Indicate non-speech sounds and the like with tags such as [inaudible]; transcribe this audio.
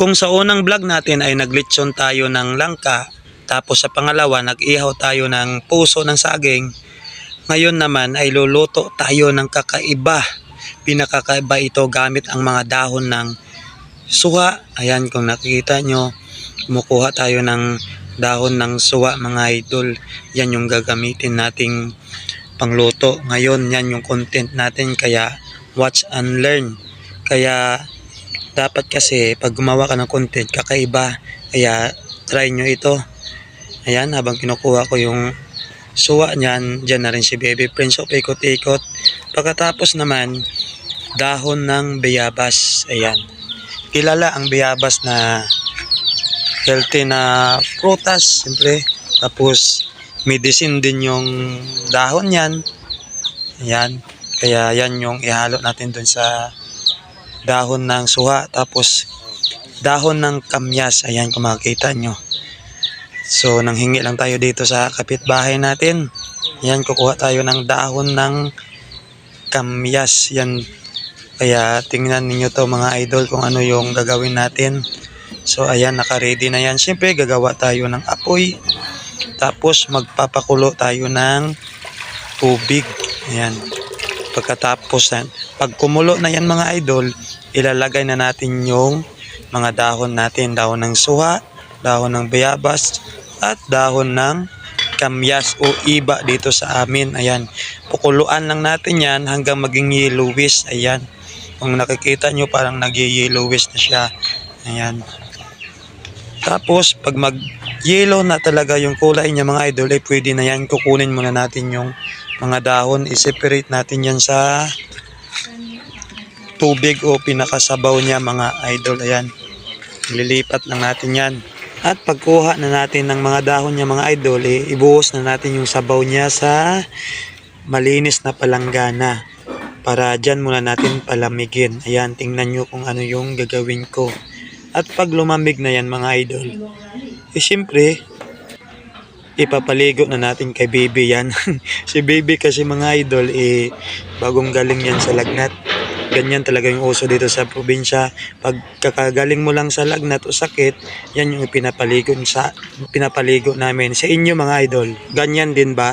Kung sa unang vlog natin ay naglitson tayo ng langka, tapos sa pangalawa nag-ihaw tayo ng puso ng saging, ngayon naman ay luluto tayo ng kakaiba. Pinakakaiba ito gamit ang mga dahon ng suha. Ayan kung nakikita nyo, kumukuha tayo ng dahon ng suha mga idol. Yan yung gagamitin nating pangluto. Ngayon yan yung content natin kaya watch and learn. Kaya dapat kasi pag gumawa ka ng content kakaiba. Kaya try nyo ito. Ayan habang kinukuha ko yung suwa niyan dyan na rin si baby prince. Of ikot-ikot pagkatapos naman dahon ng bayabas ayan. Kilala ang bayabas na healthy na prutas siyempre. Tapos medicine din yung dahon niyan. Ayan. Kaya yan yung ihalo natin dun sa dahon ng suha tapos dahon ng kamyas. Ayan kung makikita nyo. So nanghingi lang tayo dito sa kapitbahay natin. Ayan kukuha tayo ng dahon ng kamyas. Yan kaya tingnan ninyo to mga idol kung ano yung gagawin natin. So ayan naka-ready na yan. Syempre gagawa tayo ng apoy. Tapos magpapakulo tayo ng tubig. Ayan pagkatapos pag kumulo na yan mga idol ilalagay na natin yung mga dahon natin. Dahon ng suha dahon ng bayabas at dahon ng kamyas o iba dito sa amin. Ayan pukuluan lang natin yan hanggang maging yellowish. Ayan kung nakikita nyo parang nag yellowish na siya. Ayan. Tapos pag mag yellow na talaga yung kulay niya mga idol. Ay pwede na yan. Kukunin muna natin yung mga dahon. I-separate natin yan sa tubig o pinakasabaw niya mga idol. Ayan. Lilipat lang natin yan. At pagkuha na natin ng mga dahon niya mga idol eh, ibuhos na natin yung sabaw niya sa malinis na palanggana para dyan muna natin palamigin. Ayan tingnan nyo kung ano yung gagawin ko. At pag lumamig na yan mga idol eh syempre ipapaligo na natin kay baby yan. [laughs] Si baby kasi mga idol eh bagong galing yan sa lagnat. Ganyan talaga yung uso dito sa probinsya. Pag kakagaling mo lang sa lagnat o sakit yan yung pinapaligo sa pinapaligo namin sa inyo mga idol. Ganyan din ba